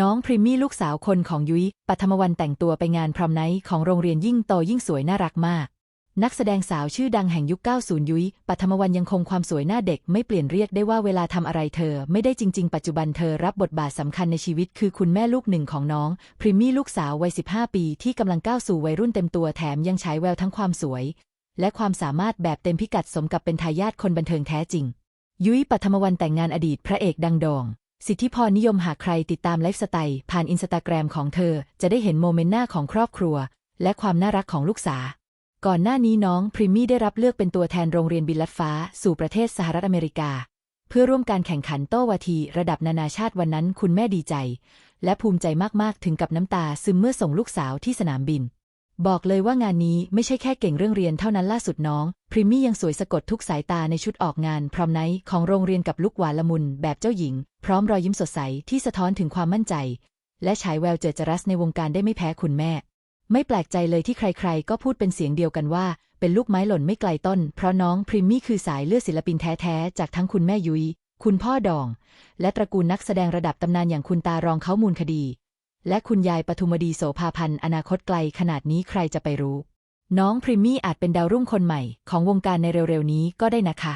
น้องพริมมี่ลูกสาวคนของยุ้ยปัทมวันแต่งตัวไปงานพรอมไนท์ของโรงเรียนยิ่งโตยิ่งสวยน่ารักมาก นักแสดงสาวชื่อดังแห่งยุค 90 ยุ้ยปัทมวันยังคงความสวยหน้าเด็กไม่เปลี่ยนเรียกได้ว่าเวลาทำอะไรเธอ ไม่ได้จริง ๆ ปัจจุบันเธอรับบทบาทสำคัญในชีวิตคือคุณแม่ลูกหนึ่งของน้อง พริมมี่ลูกสาววัย 15 ปีที่กำลังก้าวสู่วัยรุ่นเต็มตัวแถมยังฉายแววทั้งความสวย และความสามารถแบบเต็มพิกัดสมกับเป็นทายาทคนบันเทิงแท้จริง ยุ้ยปัทมวันแต่งงานอดีตพระเอกดังโด่ง สิทธิพรนิยมหากใครติดตามไลฟ์สไตล์ผ่านอินสตาแกรมของเธอ จะได้เห็นโมเมนต์หน้าของครอบครัว และความน่ารักของลูกสาวก่อนหน้านี้น้องพริมมี่ได้รับเลือกเป็นตัวแทนโรงเรียนบินลัดฟ้า สู่ประเทศสหรัฐอเมริกา เพื่อร่วมการแข่งขันโต้วาทีระดับนานาชาติวันนั้นคุณแม่ดีใจ และภูมิใจมากๆถึงกับน้ำตาซึมเมื่อส่งลูกสาวที่สนามบิน บอกเลยว่างานนี้ไม่ใช่แค่เก่งเรื่องเรียนเท่านั้นล่าสุดน้องพริมมี่ยังสวยสะกดทุกสายตาในชุดออกงานพรอมไนท์ของโรงเรียนกับลุกหวานละมุนแบบเจ้าหญิง พร้อมรอยยิ้มสดใสที่สะท้อนถึงความมั่นใจ และฉายแววเจิดจรัสในวงการได้ไม่แพ้คุณแม่ ไม่แปลกใจเลยที่ใครๆ ก็พูดเป็นเสียงเดียวกันว่า เป็นลูกไม้หล่นไม่ไกลต้น เพราะน้องพริมมี่คือสายเลือดศิลปินแท้ๆจากทั้งคุณแม่ยุย้ยคุณพ่อดอง และตระกูลนักแสดงระดับตำนานอย่างคุณตารองเขามูลคดี และคุณยายปทุมดีโสภาพันธ์อนาคตไกลขนาดนี้ใครจะไปรู้ น้องพริมมี่อาจเป็นดาวรุ่งคนใหม่ของวงการในเร็วๆนี้ก็ได้นะคะ